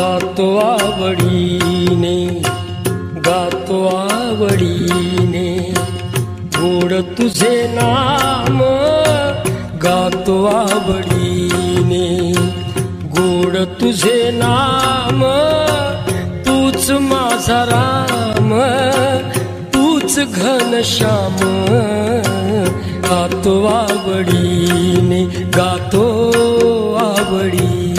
गातो आवडीने गातो आवडीने गोड तुझे नाम गातो आवडीने गोड तुझे नाम तूच माझा राम तूच घनश्याम गातो आवडीने गातो आवडी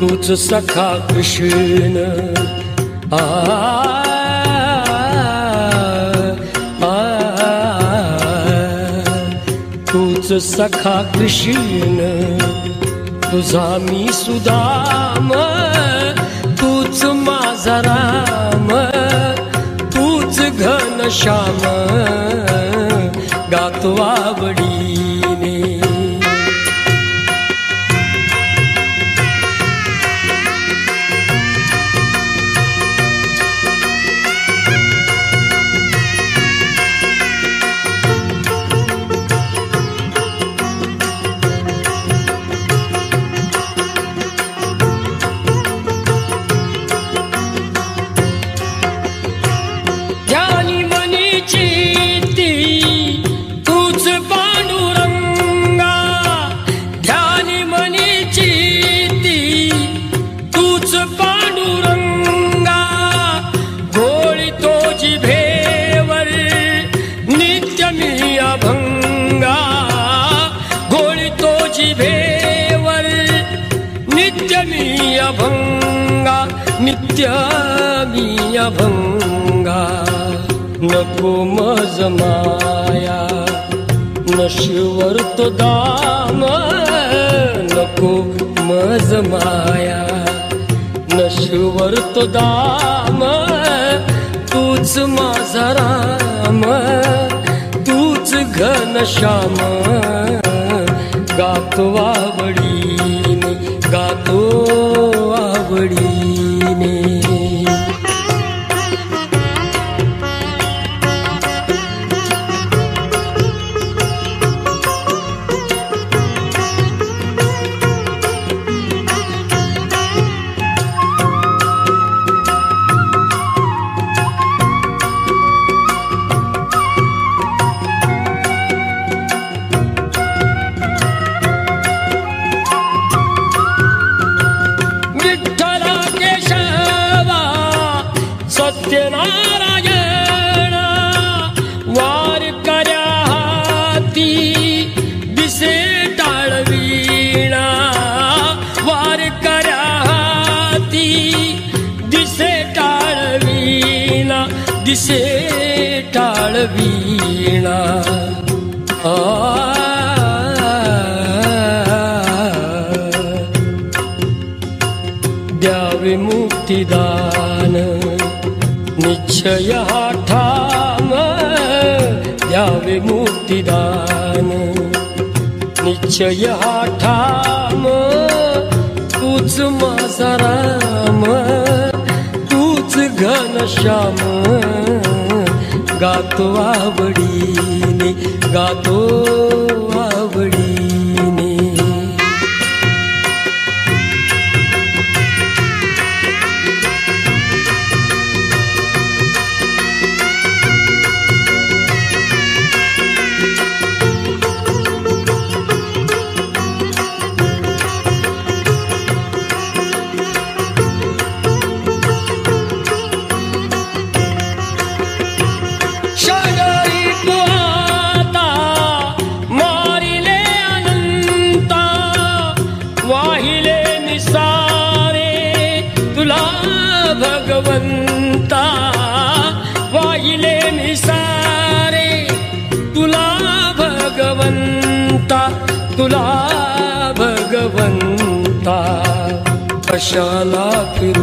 तूच सखा कृष्ण. आ आ, तूच सखा कृष्ण. तुझा मी सुदाम तूच माझा राम तूच घन श्याम. गातो आवडी अभंगा नित्य मी अभंगा नको मज माया नशिवर तो दाम नको मज माया नशिवर तो दाम तूच माझा राम तूच घन श्याम। गातो आवडीने गातो नारायण वार कर्या हाती दिसे टाळवीणा. वार कर्या हाती दिसे टाळवीणा दिसे टाळवीणा. आ. द्यावे मुक्तिदान. निश्चय हा ठाम द्यावे मुक्तिदान निश्चय हा ठाम तूच माझा राम तूच घनश्याम गातो आवडीने गातो भगवंता वाईले मी सारे तुला भगवंता तुला भगवंता कशाला फिरू